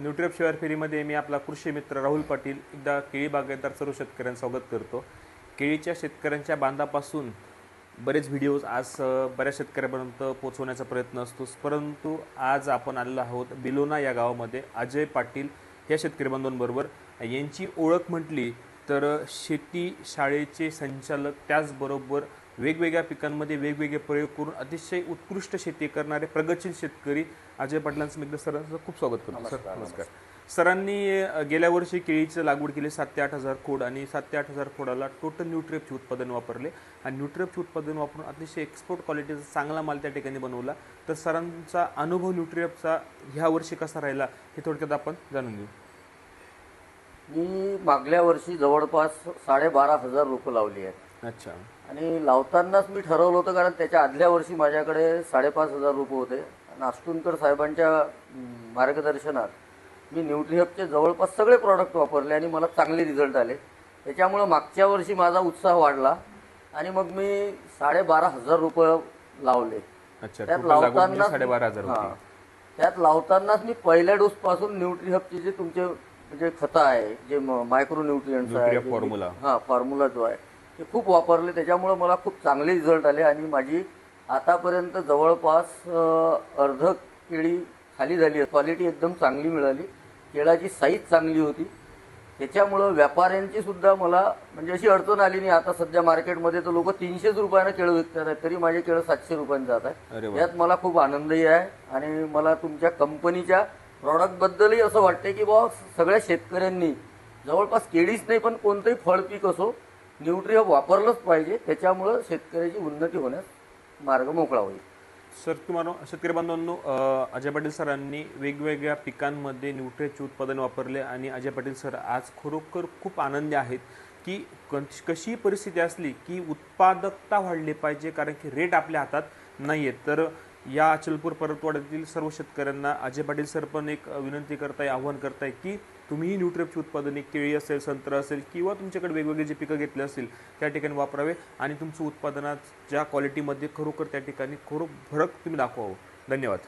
न्यूट्रिअप शिवार फेरीमध्ये मी आपला कृषी मित्र राहुल पाटील एकदा केळी बागायतदार सर्व शेतकऱ्यांचं स्वागत करतो. केळीच्या शेतकऱ्यांच्या बांधापासून बरेच व्हिडिओज आज बऱ्याच शेतकऱ्यापर्यंत पोहोचवण्याचा प्रयत्न असतोच. परंतु आज आपण आलेलो आहोत बिलोना या गावामध्ये. अजय पाटील या शेतकरी बांधवांबरोबर यांची ओळख म्हटली तर शेती शाळेचे संचालक त्याचबरोबर वेगवेगळ्या पिकांमध्ये वेगवेगळे प्रयोग करून अतिशय उत्कृष्ट शेती करणारे प्रगतशील शेतकरी अजय पाटलांचं मी एकदा सरांचं खूप स्वागत करतो. सर नमस्कार सरांनी गेल्या वर्षी केळीची लागवड केली सात ते आठ हजार खोड आणि सात ते आठ हजार खोडाला टोटल न्यूट्रेपचे उत्पादन वापरले. आणि न्यूट्रेपचे उत्पादन वापरून अतिशय एक्सपोर्ट क्वालिटीचा चांगला माल त्या ठिकाणी बनवला. तर सरांचा अनुभव न्यूट्रेपचा ह्या वर्षी कसा राहिला हे थोडक्यात आपण जाणून घेऊ. मी मागल्या वर्षी जवळपास साडेबारा हजार रोपं लावली आहेत. अच्छा. आणि लावतानाच मी ठरवलं होतं कारण त्याच्या आदल्या वर्षी माझ्याकडे साडेपाच हजार रोपं होते. आणि आष्टुनकर साहेबांच्या मार्गदर्शनात मी न्यूट्रिहबचे जवळपास सगळे प्रॉडक्ट वापरले आणि मला चांगले रिझल्ट आले. त्याच्यामुळं मागच्या वर्षी माझा उत्साह वाढला आणि मग मी साडेबारा हजार रुपये लावले. त्यात म्हणजे लावताना साडेबारा हजार हां. होती त्यात लावतानाच मी पहिल्या डोस पासून न्यूट्रिहबचे जे तुमचे म्हणजे खतं आहे जे मायक्रो न्यूट्रियंट्स आहे formula. हा फॉर्म्युला जो आहे ते खूप वापरले त्याच्यामुळे मला खूप चांगले रिझल्ट आले आणि माझी आतापर्यंत जवळपास अर्ध केळी खाली झाली. आहे क्वालिटी एकदम चांगली मिळाली. केळाची साईज चांगली होती. त्याच्यामुळं व्यापाऱ्यांची सुद्धा मला म्हणजे अशी अडचण आली नाही. आता सध्या मार्केटमध्ये तर लोक तीनशेच रुपयानं केळं विकतात आहेत तरी माझे केळं सातशे रुपयांनी जात आहे. यात मला खूप आनंदही आहे आणि मला तुमच्या कंपनीच्या प्रॉडक्टबद्दलही असं वाटतंय की बाबा सगळ्या शेतकऱ्यांनी जवळपास केळीच नाही पण कोणतंही फळ पीक असो न्यूट्रिय वापरलंच पाहिजे त्याच्यामुळं शेतकऱ्याची उन्नती होण्यास मार्ग मोकळा होईल. सर तुम्हाला शेतकरी बांधवांनो अजय पाटील सरांनी वेगवेगळ्या पिकांमध्ये न्यूट्रियचे उत्पादन वापरले आणि अजय पाटील सर आज खरोखर खूप आनंदी आहेत की कशी परिस्थिती असली की उत्पादकता वाढली पाहिजे कारण की रेट आपल्या हातात नाही आहेत तर या अचलपूर परतवाड्यातील सर्व शेतकऱ्यांना अजय पाटील सर पण एक विनंती करताय आव्हान करताय की तुम्हीही न्यूट्रेपची उत्पादने केळी असेल संत्र असेल किंवा तुमच्याकडे वेगवेगळे जे पिकं घेतले असतील त्या ठिकाणी वापरावे आणि तुमचं उत्पादनात ज्या क्वालिटीमध्ये खरोखर त्या ठिकाणी खरो फरक तुम्ही दाखवावं. धन्यवाद.